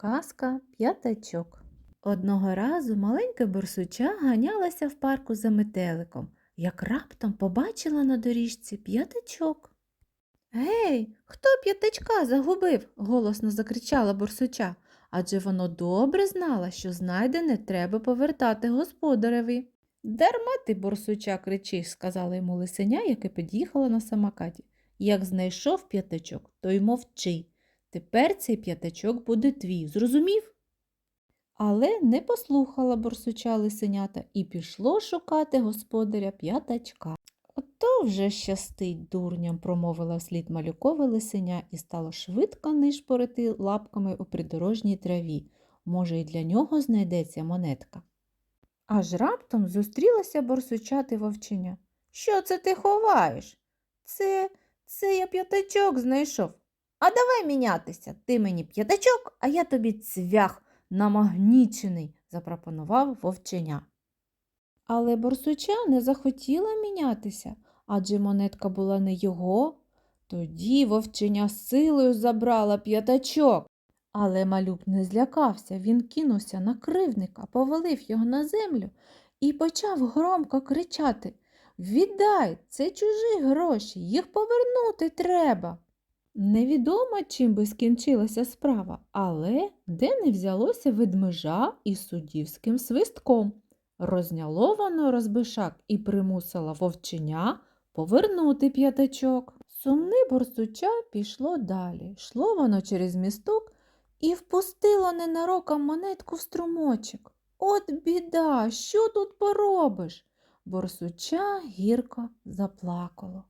Казка п'ятачок. Одного разу маленьке борсуча ганялася в парку за метеликом, як раптом побачила на доріжці п'ятачок. Гей, хто п'ятачка загубив? голосно закричала борсуча, адже воно добре знала, що знайдене треба повертати господареві. Дарма ти, борсуча, кричиш, сказала йому лисеня, яке під'їхало на самокаті. Як знайшов п'ятачок, то й мовчи. Тепер цей п'ятачок буде твій, зрозумів? Але не послухала борсуча лисенята і пішло шукати господаря п'ятачка. Ото вже щастить дурням, промовила вслід малюкове лисеня і стало швидко нишпорити лапками у придорожній траві. Може, і для нього знайдеться монетка. Аж раптом зустрілася борсучати вовченя. Що це ти ховаєш? Це, це я п'ятачок знайшов. А давай мінятися. Ти мені п'ятачок, а я тобі цвях намагнічений, запропонував вовченя. Але борсуча не захотіла мінятися, адже монетка була не його. Тоді вовченя силою забрала п'ятачок. Але малюк не злякався, він кинувся на кривника, повалив його на землю і почав громко кричати Віддай, це чужі гроші, їх повернути треба. Невідомо, чим би скінчилася справа, але де не взялося ведмежа із суддівським свистком. Розняло воно розбишак і примусило вовченя повернути п'ятачок. Сумне борсуча пішло далі. Йшло воно через місток і впустило ненароком монетку в струмочок. От біда, що тут поробиш? Борсуча гірко заплакало.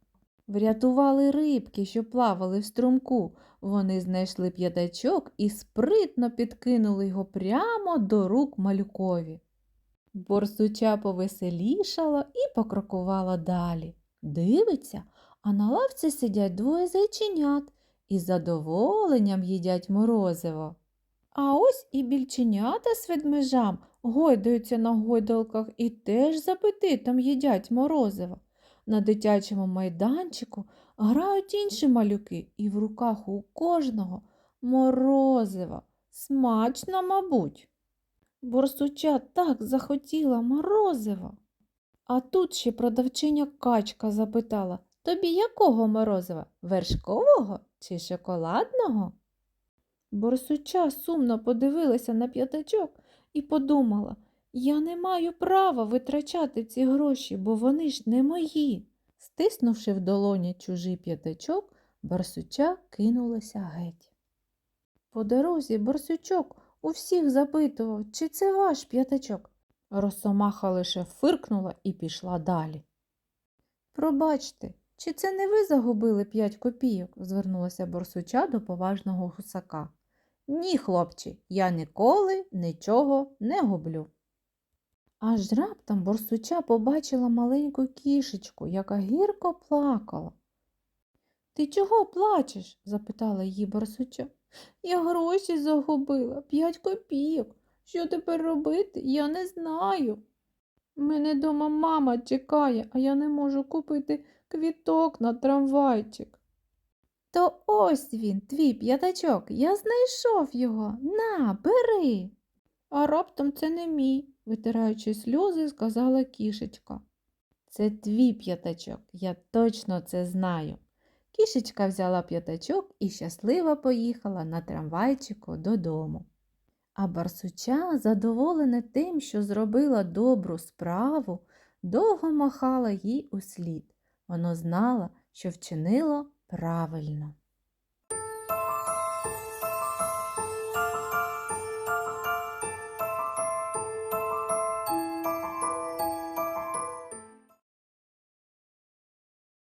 Врятували рибки, що плавали в струмку. Вони знайшли п'ятачок і спритно підкинули його прямо до рук малюкові. Борсуча повеселішала і покрокувала далі. Дивиться, а на лавці сидять двоє зайченят і з задоволенням їдять морозиво. А ось і більченята з ведмежам гойдаються на гойдалках і теж з апетитом їдять морозиво. На дитячому майданчику грають інші малюки, і в руках у кожного морозиво. Смачно, мабуть. Борсуча так захотіла морозиво. А тут ще продавчиня качка запитала Тобі якого морозива? Вершкового чи шоколадного? Борсуча сумно подивилася на п'ятачок і подумала я не маю права витрачати ці гроші, бо вони ж не мої. Стиснувши в долоні чужий п'ятачок, Барсуча кинулася геть. По дорозі Барсучок у всіх запитував, чи це ваш п'ятачок. Росомаха лише фиркнула і пішла далі. Пробачте, чи це не ви загубили п'ять копійок? звернулася Борсуча до поважного гусака. Ні, хлопчі, я ніколи нічого не гублю. Аж раптом борсуча побачила маленьку кішечку, яка гірко плакала. Ти чого плачеш? запитала її борсуча. Я гроші загубила, п'ять копійок. Що тепер робити? Я не знаю. Мене дома мама чекає, а я не можу купити квіток на трамвайчик. То ось він, твій п'ятачок, я знайшов його. На, бери. А раптом це не мій, витираючи сльози, сказала кішечка. Це твій п'ятачок, я точно це знаю. Кішечка взяла п'ятачок і щасливо поїхала на трамвайчику додому. А барсуча, задоволена тим, що зробила добру справу, довго махала їй услід. Воно знала, що вчинило правильно.